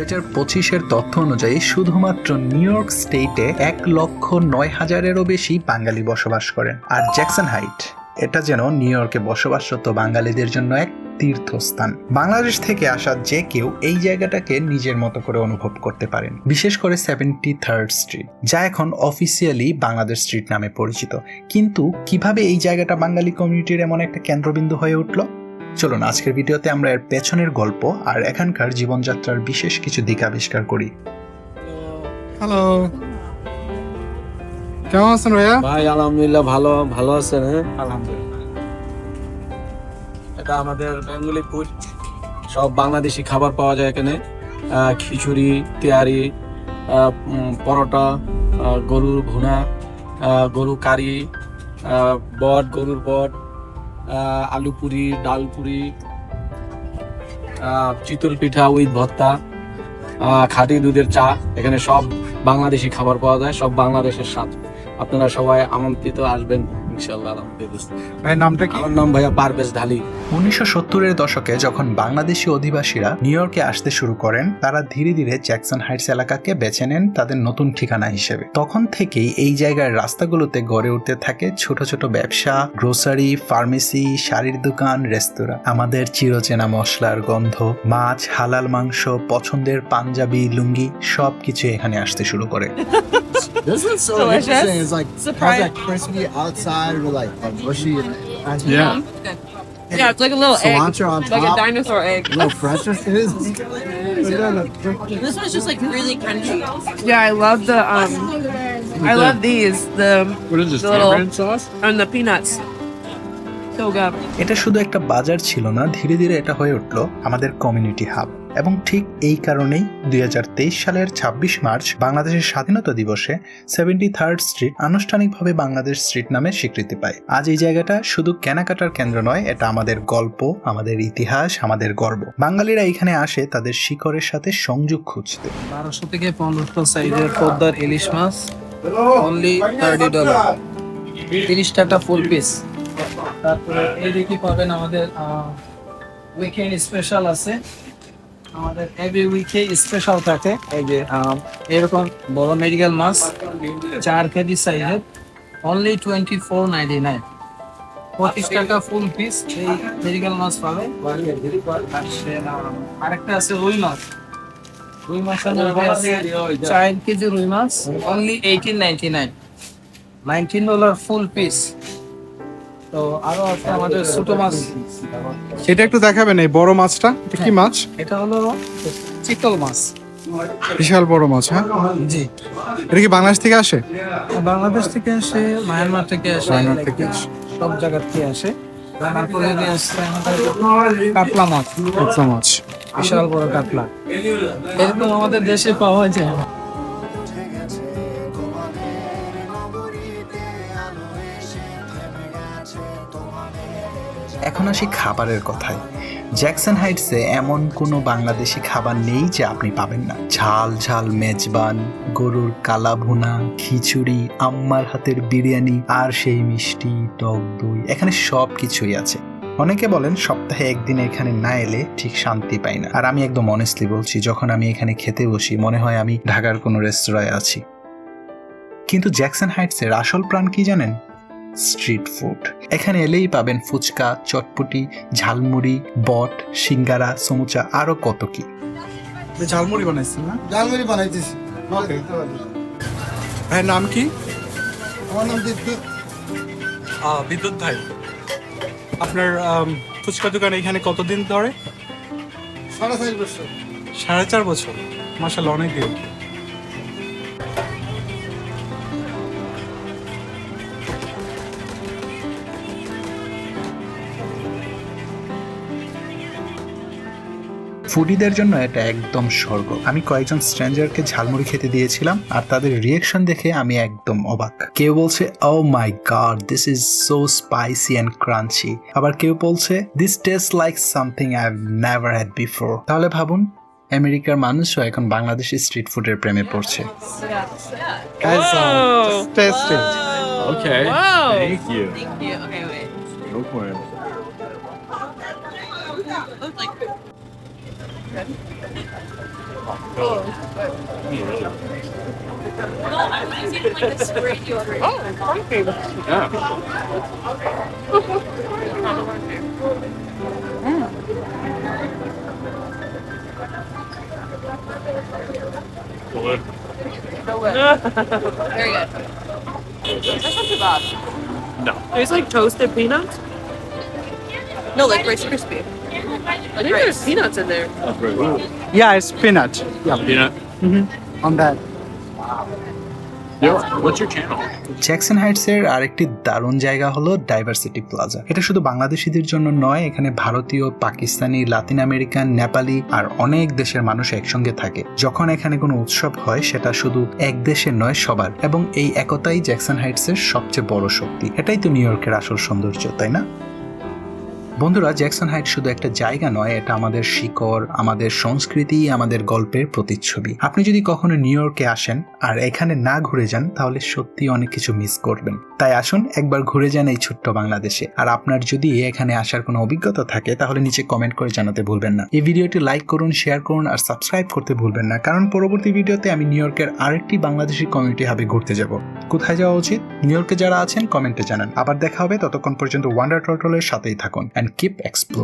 হাজার পঁচিশের তথ্য অনুযায়ী শুধুমাত্র নিউ ইয়র্ক স্টেটে এক লক্ষ নয় হাজারেরও বেশি বাঙালি বসবাস করেন। আর জ্যাকসন হাইট, এটা যেন নিউ ইয়র্কে বসবাসরত বাঙালিদের জন্য এক তীর্থস্থান। বাংলাদেশ থেকে আসা যে কেউ এই জায়গাটাকে নিজের মতো করে অনুভব করতে পারেন, বিশেষ করে সেভেন্টি থার্ড স্ট্রিট, যা এখন অফিসিয়ালি বাংলাদেশ স্ট্রিট নামে পরিচিত। কিন্তু কীভাবে এই জায়গাটা বাঙালি কমিউনিটির এমন একটা কেন্দ্রবিন্দু হয়ে উঠল? চলুন আজকের ভিডিওতে আমরা এর পেছনের গল্প আর এখানকার জীবনযাত্রার বিশেষ কিছু দিক আবিষ্কার করি। হ্যালো কেমন আছেন ভাইয়া? ভাই আলহামদুলিল্লাহ ভালো ভালো আছেন হ্যাঁ? আলহামদুলিল্লাহ। এটা আমাদের বেঙ্গলি ফুড সব বাংলাদেশি খাবার পাওয়া যায় এখানে। খিচুড়ি তেয়ারি পরোটা গরুর ভুনা গরু কারি বট গরুর বট আলু পুরি, ডাল পুরি চিতল পিঠা উইথ ভত্তা খাঁটি দুধের চা। এখানে সব বাংলাদেশি খাবার পাওয়া যায়, সব বাংলাদেশের স্বাদ। আপনারা সবাই আমন্ত্রিত আসবেন। ইনশাল্লাহ আলহামদুলিল্লাহ। নামটা কি? আমার নাম ভাইয়া পারভেজ ঢালি। উনিশশো সত্তরের দশকে যখন বাংলাদেশি অধিবাসীরা নিউ ইয়র্কে আসতে শুরু করেন তারা ধীরে ধীরে জ্যাকসন হাইটস এলাকাকে বেছে নেন তাদের নতুন ঠিকানা হিসেবে। তখন থেকেই এই জায়গার রাস্তাগুলোতে গড়ে উঠতে থাকে ছোট ছোট ব্যবসা গ্রোসারি ফার্মেসি শাড়ির দোকান রেস্তোরাঁ। আমাদের চিরচেনা মশলার গন্ধ মাছ হালাল মাংস পছন্দের পাঞ্জাবি লুঙ্গি সবকিছু এখানে আসতে শুরু করে। This is so Delicious. interesting. It's like Surprise. has that crispy outside with like a mushy and Yeah. Yeah, it's like a little egg. cilantro on Like a top. dinosaur egg. A little freshness. It is. This one's just like really crunchy. Yeah, I love the um I love these. The What is this? The little- tamarind sauce? and the peanuts. এটা শুধু একটা বাজার ছিল না ধীরে ধীরে এটা হয়ে উঠল আমাদের কমিউনিটি হাব এবং ঠিক এই কারণেই দুই হাজার তেইশ সালের ২৬ মার্চ বাংলাদেশের স্বাধীনতা দিবসে সেভেন্টি থার্ড স্ট্রিট আনুষ্ঠানিকভাবে বাংলাদেশ স্ট্রিট নামে স্বীকৃতি পায়। আজ এই জায়গাটা শুধু কেনাকাটার কেন্দ্র নয় এটা আমাদের গল্প আমাদের ইতিহাস আমাদের গর্ব। বাঙালিরা এখানে আসে তাদের শিকড়ের সাথে সংযোগ খুঁজতে। বারোশো থেকে পনেরোশো সাইজের পদ্মার ইলিশ মাছ অনলি থার্টি ডলার তিরিশ টাকা ফুল পিস তারপরে এইদিকে পাবেন আমাদের উইকেন্ড স্পেশাল আছে। আমাদের এভরি উইকে স্পেশাল থাকে। এই যে এরকম বড় মেডিকেল মাছ চার কেজি সাইজের only twenty four ninety nine পঁচিশ টাকা ফুল পিস এই মেডিকেল মাছ পাবে আরেকটা আছে রুই মাছ রুই আছে চার কেজি রুই মাছ only eighteen ninety nine nineteen dollar full piece তো আরও আছে আমাদের ছোট মাছ। এটা একটু দেখাবেন এই বড় মাছটা। এটা কি মাছ? এটা হলো চিতল মাছ। বিশাল বড় মাছ হ্যাঁ? জি। এটা কি বাংলাদেশ থেকে আসে? বাংলাদেশ থেকে আসে মায়ানমার থেকে আসে। মায়ানমার থেকে আসে। সব জায়গা থেকে আসে। তারপরে এদিকে আসছে আমাদের কাতলা মাছ। কাতলা মাছ। বিশাল বড় কাতলা। এরকম আমাদের দেশে পাওয়া যায় এখন আসি খাবারের কথায়। জ্যাকসন হাইটসে এমন কোনো বাংলাদেশি খাবার নেই যে আপনি পাবেন না। ঝাল ঝাল মেজবান, গরুর কালা ভুনা খিচুড়ি, আম্মার হাতের বিরিয়ানি আর সেই মিষ্টি, টক দই, এখানে সব কিছুই আছে। অনেকে বলেন সপ্তাহে একদিন এখানে না এলে ঠিক শান্তি পাই না। আর আমি একদম অনেস্টলি বলছি, যখন আমি এখানে খেতে বসি, মনে হয় আমি ঢাকার কোনো রেস্তোরাঁয় আছি। কিন্তু জ্যাকসন হাইটসের আসল প্রাণ কি জানেন? Street food. এখানে এলেই পাবেন ফুচকা চটপটি ঝালমুড়ি বট সিঙ্গারা সমুচা আরও কত কি। ঝালমুড়ি বানাইছেন না? জালমুড়ি বানাইতেছি। ভাইয়ের নাম কি? আমার নাম বিদ্যুৎ। বিদ্যুৎ ভাই। আপনার ফুচকা দোকান এখানে কতদিন ধরে? সাড়ে চার বছর। সাড়ে চার বছর। মাসাল অনেক দিন। ফুডিদের জন্য এটা একদম স্বর্গ আমি কয়েকজন স্ট্রেঞ্জারকে ঝালমুড়ি খেতে দিয়েছিলাম আর তাদের রিয়েকশন দেখে আমি একদম অবাক কেউ বলছে ও my god this is so spicy and crunchy আবার কেউ বলছে this taste like something I have never had before তাহলে ভাবুন আমেরিকার মানুষও এখন বাংলাদেশি স্ট্রিট ফুডের প্রেমে পড়ছে it. Okay. Whoa. Thank you. Thank you. Okay, wait. Go for it. Oh. No, I was using like the spray deodorant. Oh, funky. Blue. No way. Very good. That's not too bad. No. It's like toasted peanuts. No, like Rice Krispie. I think there's peanuts in there. Yeah, it's peanut. Peanut. On that. Yeah. What's your channel? Jackson হাইটসের আরেকটি দারুণ জায়গা হলো diversity plaza এটা শুধু বাংলাদেশিদের জন্য নয় এখানে ভারতীয় পাকিস্তানি লাতিন আমেরিকান নেপালি আর অনেক দেশের মানুষ একসঙ্গে থাকে যখন এখানে কোনো উৎসব হয় সেটা শুধু এক দেশের নয় সবার এবং এই একতাই জ্যাকসন হাইটসের সবচেয়ে বড় শক্তি এটাই তো নিউ ইয়র্কের আসল সৌন্দর্য তাই না বন্ধুরা, জ্যাকসন হাইট শুধু একটা জায়গা নয়, এটা আমাদের শিকড়, আমাদের সংস্কৃতি, আমাদের গল্পের প্রতিচ্ছবি। আপনি যদি কখনো নিউ ইয়র্কে আসেন আর এখানে না ঘুরে যান, তাহলে সত্যি অনেক কিছু মিস করবেন। তাই আসুন একবার ঘুরে যান এই ছোট্ট বাংলাদেশে। আর আপনার যদি এখানে আসার কোনো অভিজ্ঞতা থাকে, তাহলে নিচে কমেন্ট করে জানাতে ভুলবেন না। এই ভিডিওটি লাইক করুন শেয়ার করুন আর সাবস্ক্রাইব করতে ভুলবেন না। কারণ পরবর্তী ভিডিওতে আমি নিউ ইয়র্কের আরেকটি বাংলাদেশি কমিউনিটি হাবে ঘুরতে যাব। কোথায় যাওয়া উচিত? নিউ ইয়র্কে যারা আছেন কমেন্টে জানান। আবার দেখা হবে ততক্ষণ পর্যন্ত ওয়ান্ডার টর্টলের সাথেই থাকুন। And keep explore